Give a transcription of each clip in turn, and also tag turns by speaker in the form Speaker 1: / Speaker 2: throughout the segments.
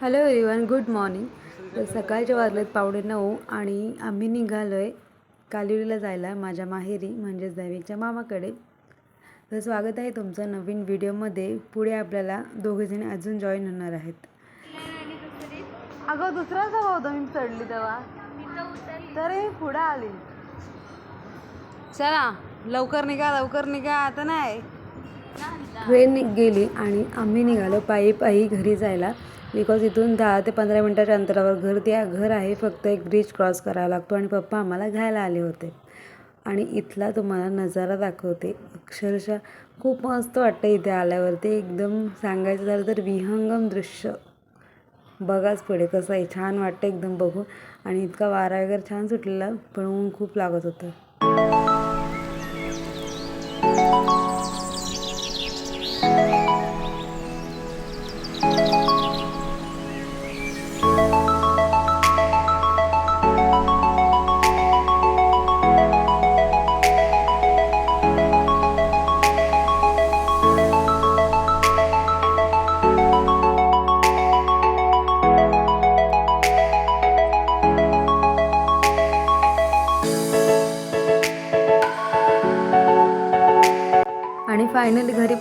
Speaker 1: Hello everyone good morning तर सकाळच्या वाजलेत पावणे नऊ आणि आम्ही निघालो आहे कालिवलीला जायला माझ्या माहेरी म्हणजेच दैवीच्या मामाकडे. तर स्वागत आहे तुमचं नवीन व्हिडिओमध्ये. पुढे आपल्याला दोघेजणी अजून जॉईन होणार आहेत. अगं दुसरा सभा होता मी चढली तेव्हा. तर पुढे आली. चला. लवकर निघा लवकर निघा आता नाही. ट्रेन गेली आणि आम्ही निघालो पायी पायी घरी जायला. बिकॉज इथून दहा ते पंधरा मिनटाच्या अंतरावर घर त्या घर आहे फक्त एक ब्रिज क्रॉस करावा लागतो आणि पप्पा आम्हाला घ्यायला आले होते. आणि इथला तुम्हाला नजारा दाखवते. अक्षरशः खूप मस्त वाटतं इथे आल्यावरती. एकदम सांगायचं झालं तर विहंगम दृश्य. बघाच पुढे कसं आहे. छान वाटतं एकदम बघून. आणि इतका वारा वगैरे छान सुटलेला पण ऊन खूप लागत होतं.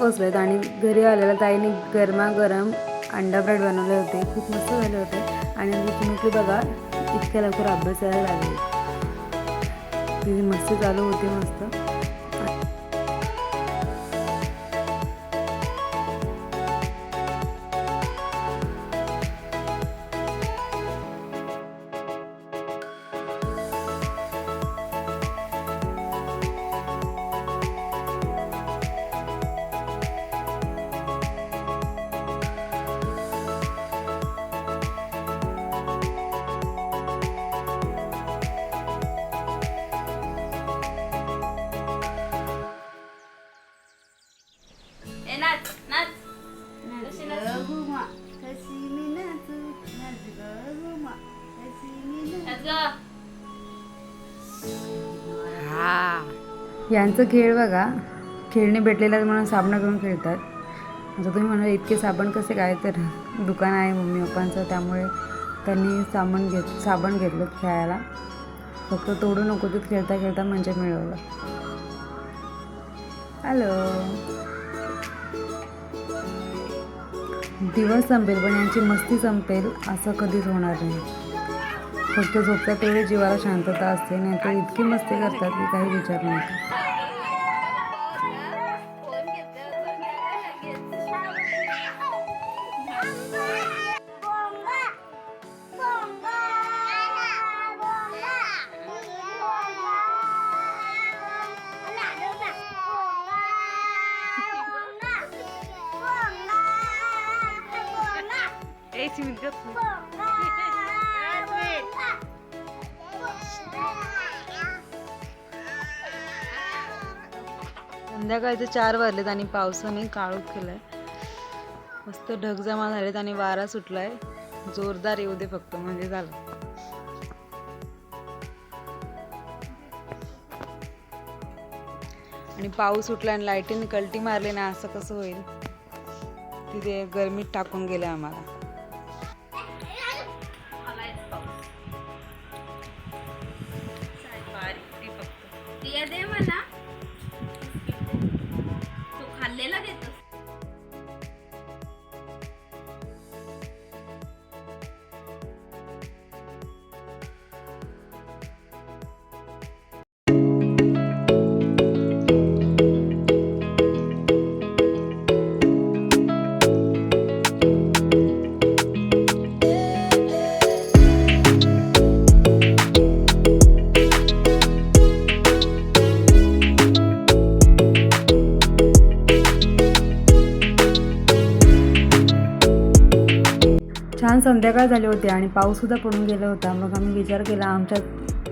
Speaker 1: पोचलेत आणि घरी आलेल्या ताईने गरमागरम अंडा ब्रेड बनवले होते. खूप मस्त झाले होते. आणि चिमुकली बघा इतक्या लवकर अभ्यासाला लागले. तिथे मस्त चालू होती मस्त.
Speaker 2: नाच नाच कशी नाच? नाच गं.
Speaker 1: यांचं खेळ बघा. खेळणे भेटलेले म्हणून साबण करून खेळतात. आता तुम्ही म्हणाल इतके साबण कसे? काय तर दुकान आहे मम्मी पप्पांचं त्यामुळे त्यांनी साबण घेत साबण घेतलं खेळायला. फक्त तोडू नको ते खेळता खेळता म्हणजे मिळवलं. हॅलो दिवस संपेल पण यांची मस्ती संपेल असं कधीच होणार नाही. फक्त झोपता तेवढी जीवाला शांतता असते नाहीतर इतकी मस्ती करतात की काही विचार नाही. संध्याकाळचे चार वाजलेत आणि पावसाने काळोख केलाय. मस्त ढग जमा झालेत आणि वारा सुटलाय. जोरदार येऊ दे फक्त म्हणजे झालं. आणि पाऊस सुटला आणि लाईटीने कल्टी मारली ना असं कसं होईल? तिथे गरमीत टाकून गेलं आम्हाला.
Speaker 2: ఏదేమన్నా
Speaker 1: छान संध्याकाळ झाली होती आणि पाऊससुद्धा पडून गेला होता. मग आम्ही विचार केला आमच्या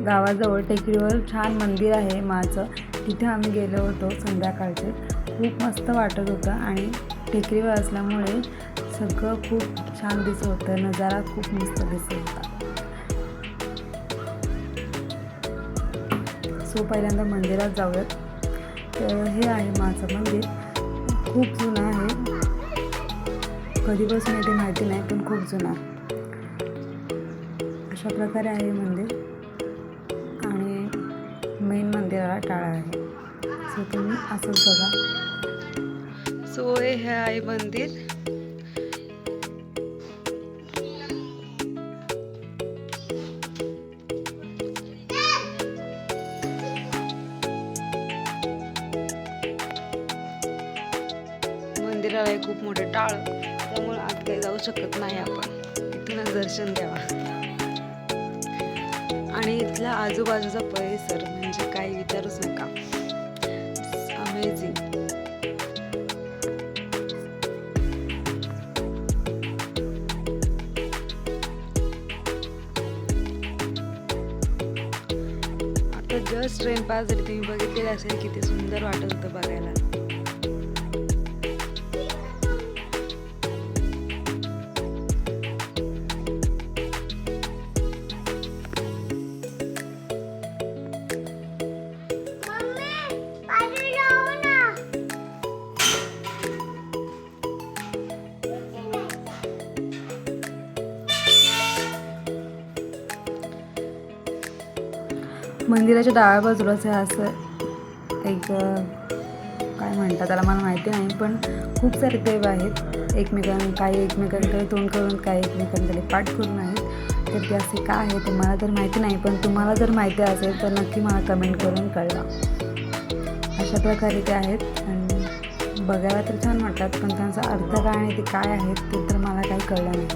Speaker 1: गावाजवळ टेकडीवर छान मंदिर आहे माझं तिथे आम्ही गेलो होतो संध्याकाळचे. खूप मस्त वाटत होतं आणि टेकडीवर असल्यामुळे सगळं खूप छान दिसत होतं. नजारा खूप मस्त दिसत होता. सो पहिल्यांदा मंदिरात जाऊयात. तर हे आहे माझं मंदिर. खूप जुनं आहे. कधी बसून येते माहिती नाही पण खूप जुना. अशा प्रकारे आहे मंदिर. आणि मेन मंदिराला टाळा आहे. सो तुम्ही असंच बघा. सो हे आहे मंदिर. मंदिराला खूप मोठे टाळ. तिथे जाऊ शकत नाही आपण. तिथूनच दर्शन घ्यावा आणि इथला आजूबाजूचा परिसर म्हणजे काही विचारूच नका. अमेझिंग आता जस्ट ट्रेन पास झाली तुम्ही बघितलेलं असेल किती सुंदर वाटत होतं बघायला. मंदिराच्या डाव्या बाजूलाच आहे असं एक काय म्हणतात त्याला मला माहिती नाही पण खूप सारे देव आहेत. एकमेकां काही एकमेकांकडे तोंड करून काही एकमेकांकडे पाठ करून आहेत. तर ते असे का आहे ते मला तर माहिती नाही पण तुम्हाला जर माहिती असेल तर नक्की मला कमेंट करून कळवा. अशा प्रकारे ते आहेत. आणि बघायला तर छान वाटतात पण त्यांचा अर्थ काय आणि ते काय आहेत ते तर मला काही कळलं नाही.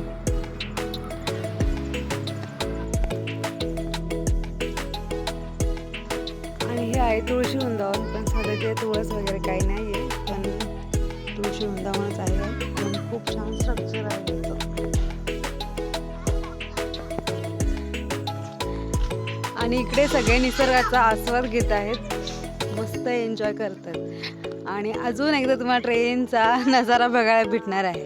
Speaker 1: आहे तुळशी वृंदावन पण साधं ते तुळस वगैरे काही नाही आहे पण तुळशी वृंदावनच आहे पण खूप छान स्ट्रक्चर आहे. आणि इकडे सगळे निसर्गाचा आस्वाद घेत आहेत. मस्त एन्जॉय करतात. आणि अजून एकदा तुम्हाला ट्रेनचा नजारा बघायला भेटणार आहे.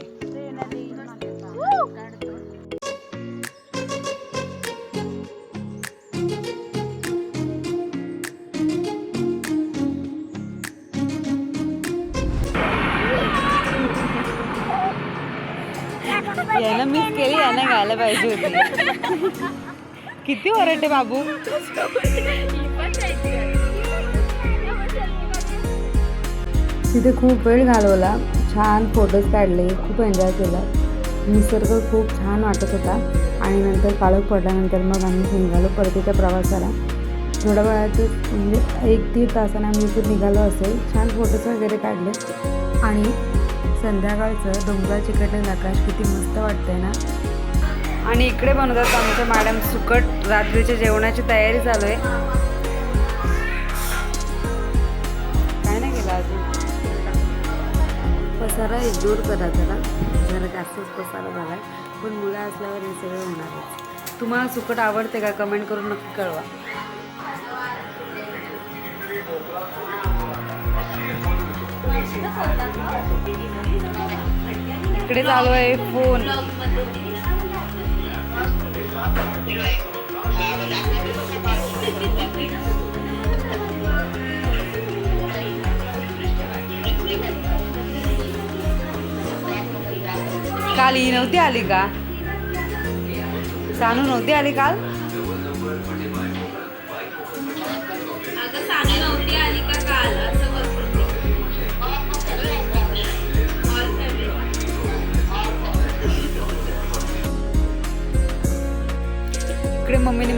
Speaker 1: केली पाहिजे होती. किती ओरडते बाबू? तिथे खूप वेळ घालवला. छान फोटोज काढले खूप एन्जॉय केला. निसर्ग खूप छान वाटत होता. आणि नंतर काळोख पडल्यानंतर मग आम्ही निघालो परतीच्या प्रवासाला थोड्या वेळात म्हणजे एक दीड तासाने आम्ही इथून निघालो असेल. छान फोटोज वगैरे काढले. आणि संध्याकाळचं डोंगराची कडलेलं आकाश किती मस्त वाटतंय ना. आणि इकडे बनवतात आमच्या मॅडम सुकट रात्रीच्या जेवणाची तयारी चालू आहे. काय नाही केलं अजून? पसारा एक दूर करा जरा. जरा जास्तच पसारा झाला आहे पण मुलं असल्यावर हे सगळं होणारच तुम्हाला सुकट आवडते का? कमेंट करून नक्की कळवा. इकडे चालू आहे फोन. काल ही नव्हती आली का? सानू नव्हती आली काल?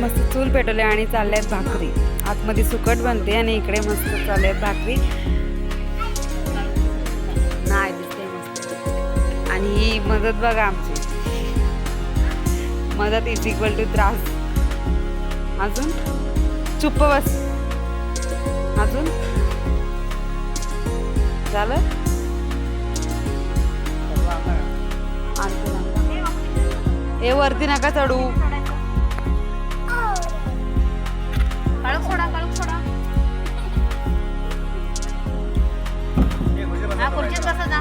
Speaker 1: मस्त चूल पेटवले आणि चालल्यात भाकरी. आतमध्ये सुकट बनते आणि इकडे मस्त चालल्यात भाकरी. नाही दिसते मस्त. आणि ही मदत बघा आमची. मदत इज इक्वल टू त्रास. अजून? चुप्प बस. अजून? झालं? हे वरती नका चढू.
Speaker 2: खुर्चीत बसा जा.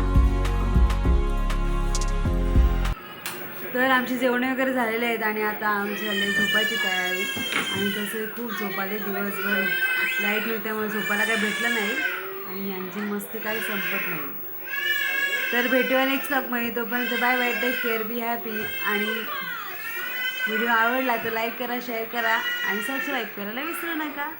Speaker 1: तर आमची जेवणे वगैरे झालेले आहेत आणि आता आमची झाली झोपायची तयारी. आणि तसे खूप झोपाले दिवसभर. लाइट नव्हत्यामुळे झोपायला काही भेटलं नाही. आणि यांची मस्ती काही संपत नाही. तर भेटूया नेक्स्टमध्ये. तोपर्यंत bye bye take care be happy आणि व्हिडिओ आवडला तर लाईक करा शेअर करा. आणि सबस्क्राईब करायला विसरू नका.